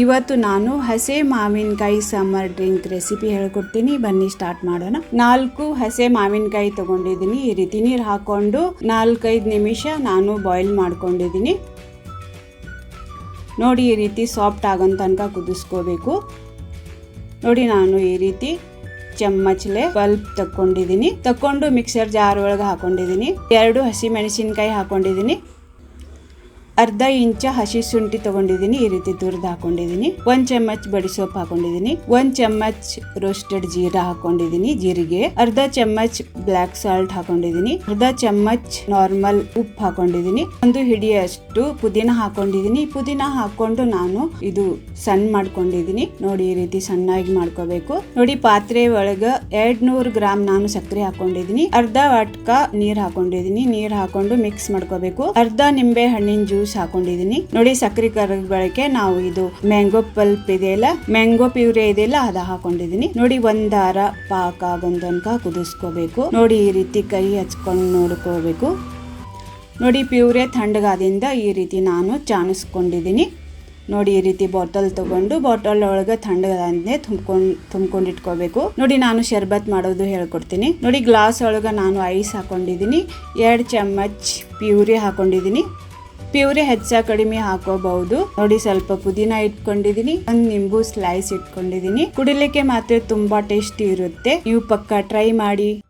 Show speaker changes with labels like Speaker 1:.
Speaker 1: ಇವತ್ತು ನಾನು ಹಸೆ ಮಾವಿನಕಾಯಿ ಸಮ್ಮರ್ ಡ್ರಿಂಕ್ ರೆಸಿಪಿ ಹೇಳ್ಕೊಡ್ತೀನಿ. ಬನ್ನಿ ಸ್ಟಾರ್ಟ್ ಮಾಡೋಣ. ನಾಲ್ಕು ಹಸೆ ಮಾವಿನಕಾಯಿ ತಗೊಂಡಿದ್ದೀನಿ. ಈ ರೀತಿ ನೀರು ಹಾಕೊಂಡು ನಾಲ್ಕೈದು ನಿಮಿಷ ನಾನು ಬಾಯ್ಲ್ ಮಾಡ್ಕೊಂಡಿದ್ದೀನಿ. ನೋಡಿ, ಈ ರೀತಿ ಸಾಫ್ಟ್ ಆಗೋ ತನಕ ಕುದಿಸ್ಕೋಬೇಕು. ನೋಡಿ, ನಾನು ಈ ರೀತಿ ಚಮ್ಮಚ್ಲೆ ಬಲ್ಬ್ ತಕ್ಕೊಂಡಿದ್ದೀನಿ. ತಕ್ಕೊಂಡು ಮಿಕ್ಸರ್ ಜಾರ್ ಒಳಗೆ ಹಾಕೊಂಡಿದ್ದೀನಿ. ಎರಡು ಹಸಿ ಮೆಣಸಿನ್ಕಾಯಿ ಹಾಕೊಂಡಿದ್ದೀನಿ. ಅರ್ಧ ಇಂಚ ಹಸಿ ಶುಂಠಿ ತಗೊಂಡಿದ್ದೀನಿ, ಈ ರೀತಿ ತುರಿದು ಹಾಕೊಂಡಿದ್ದೀನಿ. ಒಂದ್ ಚಮಚ್ ಬಡಿ ಸೋಪ್ ಹಾಕೊಂಡಿದ್ದೀನಿ. ಒಂದ್ ಚಮಚ್ ರೋಸ್ಟೆಡ್ ಜೀರಾ ಹಾಕೊಂಡಿದ್ದೀನಿ ಜೀರಿಗೆ. ಅರ್ಧ ಚಮ್ಮಚ್ ಬ್ಲಾಕ್ ಸಾಲ್ಟ್ ಹಾಕೊಂಡಿದ್ದೀನಿ. ಅರ್ಧ ಚಮಚ್ ನಾರ್ಮಲ್ ಉಪ್ಪು ಹಾಕೊಂಡಿದ್ದೀನಿ. ಒಂದು ಹಿಡಿಯಷ್ಟು ಪುದೀನ ಹಾಕೊಂಡಿದ್ದೀನಿ. ಪುದೀನ ಹಾಕೊಂಡು ನಾನು ಇದು ಸಣ್ಣ ಮಾಡ್ಕೊಂಡಿದ್ದೀನಿ. ನೋಡಿ, ಈ ರೀತಿ ಸಣ್ಣಾಗಿ ಮಾಡ್ಕೋಬೇಕು. ನೋಡಿ, ಪಾತ್ರೆ ಒಳಗ ಎರಡ್ ನೂರ್ ಗ್ರಾಮ್ ನಾನು ಸಕ್ಕರೆ ಹಾಕೊಂಡಿದ್ದೀನಿ. ಅರ್ಧ ವಾಟ್ಕ ನೀರ್ ಹಾಕೊಂಡಿದ್ದೀನಿ. ನೀರ್ ಹಾಕೊಂಡು ಮಿಕ್ಸ್ ಮಾಡ್ಕೋಬೇಕು. ಅರ್ಧ ನಿಂಬೆ ಹಣ್ಣಿನ ಜ್ಯೂಸ್ ಹಾಕೊಂಡಿದ್ದೀನಿ. ನೋಡಿ ಸಕ್ಕರೆ ಬಳಕೆ ನಾವು ಇದು ಮ್ಯಾಂಗೋ ಪಲ್ಪ್ ಇದೆಯಲ್ಲ ಮ್ಯಾಂಗೋ ಪ್ಯೂರಿ ಇದೆಯಲ್ಲ ಅದ ಹಾಕೊಂಡಿದ್ದೀನಿ. ನೋಡಿ ಒಂದಾರ ಪಾಕ ಆಗೊಂದನ್ಕ ಕುದಿಸ್ಕೋಬೇಕು. ನೋಡಿ, ಈ ರೀತಿ ಕೈ ಹಚ್ಕೊಂಡು ನೋಡ್ಕೋಬೇಕು. ನೋಡಿ, ಪ್ಯೂರೆ ತಣ್ಣಗಾದಿಂದ ಈ ರೀತಿ ನಾನು ಚಾಣಿಸ್ಕೊಂಡಿದ್ದೀನಿ. ನೋಡಿ, ಈ ರೀತಿ ಬಾಟಲ್ ತಗೊಂಡು ಬಾಟಲ್ ಒಳಗೆ ತಣ್ಣಗಾದ್ರೆ ತುಂಬ್ಕೊಂಡು, ತುಂಬ್ಕೊಂಡಿಟ್ಕೋಬೇಕು. ನೋಡಿ, ನಾನು ಶರ್ಬತ್ ಮಾಡೋದು ಹೇಳ್ಕೊಡ್ತೀನಿ. ನೋಡಿ, ಗ್ಲಾಸ್ ಒಳಗೆ ನಾನು ಐಸ್ ಹಾಕೊಂಡಿದ್ದೀನಿ. ಎರಡು ಚಮಚ್ ಪ್ಯೂರಿ ಹಾಕೊಂಡಿದ್ದೀನಿ. ಪ್ಯೂರಿ ಹೆಚ್ಚ ಕಡಿಮೆ ಹಾಕೋಬಹುದು. ನೋಡಿ ಸ್ವಲ್ಪ ಪುದೀನ ಇಟ್ಕೊಂಡಿದೀನಿ, ಒಂದ್ ನಿಂಬು ಸ್ಲೈಸ್ ಇಟ್ಕೊಂಡಿದೀನಿ. ಕುಡಿಲಿಕ್ಕೆ ಮಾತ್ರ ತುಂಬಾ ಟೇಸ್ಟಿ ಇರುತ್ತೆ. ನೀವು ಪಕ್ಕ ಟ್ರೈ ಮಾಡಿ.